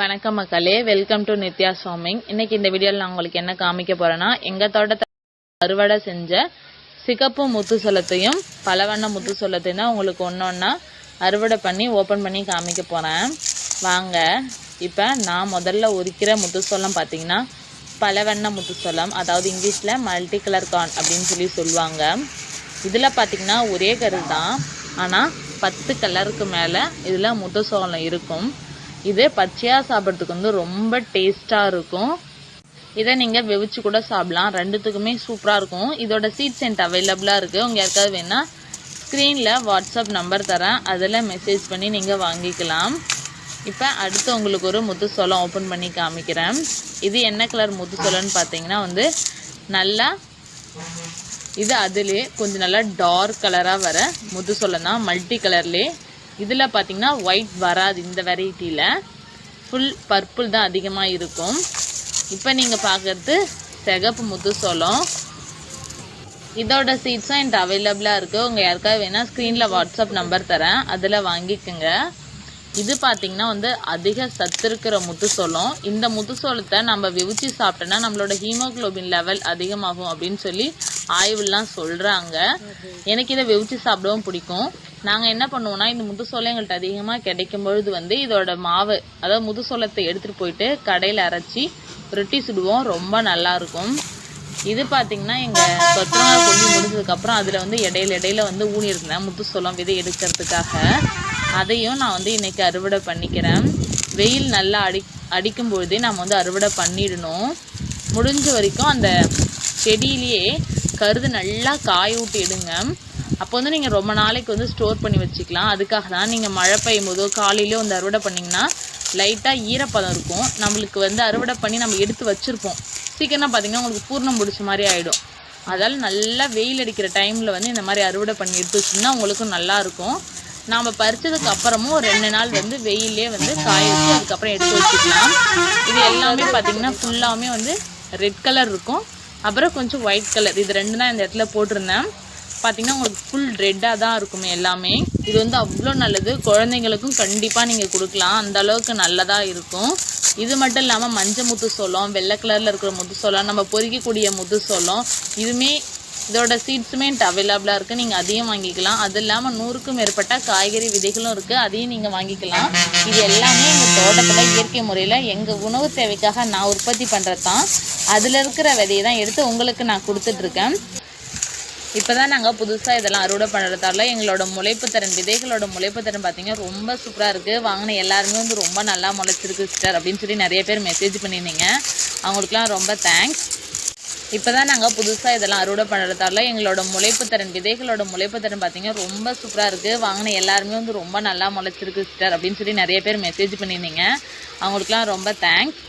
வணக்கம் மக்களே. Welcome to Nithya charming இன்னைக்கு இந்த வீடியோவில் நான் உங்களுக்கு என்ன காமிக்க போறேன்னா எங்க தோட்டத்தை அறுவடை செஞ்ச சிகப்பு முத்து சொல்லத்தையும் பலவண்ண முத்து சொல்லத்தையும் தான் உங்களுக்கு ஒன்றொன்னா அறுவடை பண்ணி ஓப்பன் பண்ணி காமிக்க போறேன். வாங்க. இப்போ நான் முதல்ல உரிக்கிற முத்து பார்த்தீங்கன்னா பலவண்ண முத்து அதாவது இங்கிலீஷில் மல்டி கலர் கார்ன் அப்படின்னு சொல்லி சொல்லுவாங்க. இதில் பார்த்தீங்கன்னா ஒரே கரு தான் ஆனால் பத்து கலருக்கு மேலே இதில் முத்து சோளம் இருக்கும். இது பச்சையாக சாப்பிட்றதுக்கு வந்து ரொம்ப டேஸ்ட்டாக இருக்கும். இதை நீங்கள் வெவிச்சு கூட சாப்பிடலாம். ரெண்டுத்துக்குமே சூப்பராக இருக்கும். இதோட சீட் சென்ட் அவைலபிளாக இருக்குது உங்கள் யாருக்காவது வேணால் ஸ்க்ரீனில் வாட்ஸ்அப் நம்பர் தரேன். அதில் மெசேஜ் பண்ணி நீங்கள் வாங்கிக்கலாம். இப்போ அடுத்து உங்களுக்கு ஒரு முத்து சோளம் ஓப்பன் பண்ணி காமிக்கிறேன். இது என்ன கலர் முத்து சோளம்னு பார்த்தீங்கன்னா வந்து நல்லா இது அதுலேயே கொஞ்சம் நல்லா டார்க் கலராக வர முத்து சோளம் தான். மல்டி கலர்லேயே இதில் பார்த்தீங்கன்னா ஒயிட் வராது இந்த வெரைட்டியில் ஃபுல் பர்பிள் தான் அதிகமாக இருக்கும். இப்போ நீங்கள் பார்க்குறது சிகப்பு முத்து சோளம். இதோட சீட்ஸும் என்கிட்ட அவைலபிளாக இருக்குது உங்கள் யாருக்காவது வேணால் ஸ்க்ரீனில் வாட்ஸ்அப் நம்பர் தரேன். அதில் வாங்கிக்கோங்க. இது பார்த்தீங்கன்னா வந்து அதிக சத்து இருக்கிற முத்து சோளம். இந்த முத்து சோளத்தை நம்ம விவிச்சு சாப்பிட்டோன்னா நம்மளோட ஹீமோகுளோபின் லெவல் அதிகமாகும் அப்படின்னு சொல்லி ஆய்வுலாம் சொல்கிறாங்க எனக்கு இதை விவிச்சு சாப்பிடவும் பிடிக்கும். நாங்கள் என்ன பண்ணுவோம்னா இந்த முதுசோலை எங்கள்கிட்ட அதிகமாக கிடைக்கும் பொழுது வந்து இதோட மாவு அதாவது முதுசோளத்தை எடுத்துகிட்டு போயிட்டு கடையில் அரைச்சி ரொட்டி சுடுவோம். ரொம்ப நல்லாயிருக்கும் இது பார்த்தீங்கன்னா எங்கள் கொத்தனார் கொண்டு முடிஞ்சதுக்கப்புறம் அதில் வந்து இடையில இடையில வந்து ஊனியிருந்தேன் முத்துசோளம் விதை எடுக்கிறதுக்காக. அதையும் நான் வந்து இன்றைக்கி அறுவடை பண்ணிக்கிறேன். வெயில் நல்லா அடி அடிக்கும் பொழுதே நம்ம வந்து அறுவடை பண்ணிடணும். முடிஞ்ச வரைக்கும் அந்த செடியிலேயே கருது நல்லா காய விட்டு எடுங்க அப்போ வந்து நீங்கள் ரொம்ப நாளைக்கு வந்து ஸ்டோர் பண்ணி வச்சுக்கலாம். அதுக்காக தான் நீங்கள் மழை பெய்யும் போதோ காலையிலோ வந்து அறுவடை பண்ணிங்கன்னா லைட்டாக ஈரப்பதம் இருக்கும். நம்மளுக்கு வந்து அறுவடை பண்ணி நம்ம எடுத்து வச்சுருப்போம். சீக்கிரம் பார்த்தீங்கன்னா உங்களுக்கு பூர்ணம் பிடிச்ச மாதிரி ஆகிடும் அதால் நல்லா வெயில் அடிக்கிற டைமில் வந்து இந்த மாதிரி அறுவடை பண்ணி எடுத்து வச்சிங்கன்னா உங்களுக்கும் நல்லா இருக்கும். நாம் பறித்ததுக்கு அப்புறமும் ரெண்டு நாள் வந்து வெயிலே வந்து காய வச்சு அதுக்கப்புறம் எடுத்து வச்சுக்கலாம். இது எல்லாமே பார்த்தீங்கன்னா ஃபுல்லாமே வந்து ரெட் கலர் இருக்கும். அப்புறம் கொஞ்சம் ஒயிட் கலர் இது ரெண்டு தான் இந்த இடத்துல போட்டிருந்தேன். பார்த்தீங்கன்னா உங்களுக்கு ஃபுல் ரெட்டாக தான் இருக்குமே எல்லாமே. இது வந்து அவ்வளோ நல்லது. குழந்தைங்களுக்கும் கண்டிப்பாக நீங்கள் கொடுக்கலாம். அந்த அளவுக்கு நல்லதாக இருக்கும். இது மட்டும் இல்லாமல் மஞ்சள் முத்து சோளம் வெள்ளை கலரில் இருக்கிற முத்து சோளம் நம்ம பொறிக்கக்கூடிய முத்து சோளம் இதுவுமே இதோட சீட்ஸுமே அவைலபிளாக இருக்குது நீங்கள் அதையும் வாங்கிக்கலாம். அது இல்லாமல் நூறுக்கும் மேற்பட்ட காய்கறி விதைகளும் இருக்குது அதையும் நீங்கள் வாங்கிக்கலாம். இது எல்லாமே எங்கள் தோட்டத்தில் இயற்கை முறையில் எங்கள் உணவு தேவைக்காக நான் உற்பத்தி பண்ணுறது தான் அதில் இருக்கிற விதையை தான் எடுத்து உங்களுக்கு நான் கொடுத்துட்ருக்கேன் இப்போ தான் நாங்கள் புதுசாக இதெல்லாம் அறுவடை பண்ணுறதால எங்களோட முளைப்பு திறன் விதைகளோட முளைப்பு திறன் பார்த்தீங்கன்னா ரொம்ப சூப்பராக இருக்குது வாங்கின எல்லாருமே வந்து ரொம்ப நல்லா முளைச்சிருக்கு சிஸ்டர் அப்படின்னு சொல்லி நிறைய பேர் மெசேஜ் பண்ணியிருந்தீங்க. அவங்களுக்குலாம் ரொம்ப தேங்க்ஸ் இப்போ தான் நாங்கள் புதுசாக இதெல்லாம் அறுவடை பண்ணுறதால எங்களோட முளைப்பு திறன் விதைகளோட முளைப்பு திறன் பார்த்தீங்கன்னா ரொம்ப சூப்பராக இருக்குது வாங்கின எல்லாருமே வந்து ரொம்ப நல்லா முளைச்சிருக்கு சிஸ்டர் அப்படின்னு சொல்லி நிறைய பேர் மெசேஜ் பண்ணியிருந்தீங்க. அவங்களுக்குலாம் ரொம்ப தேங்க்ஸ்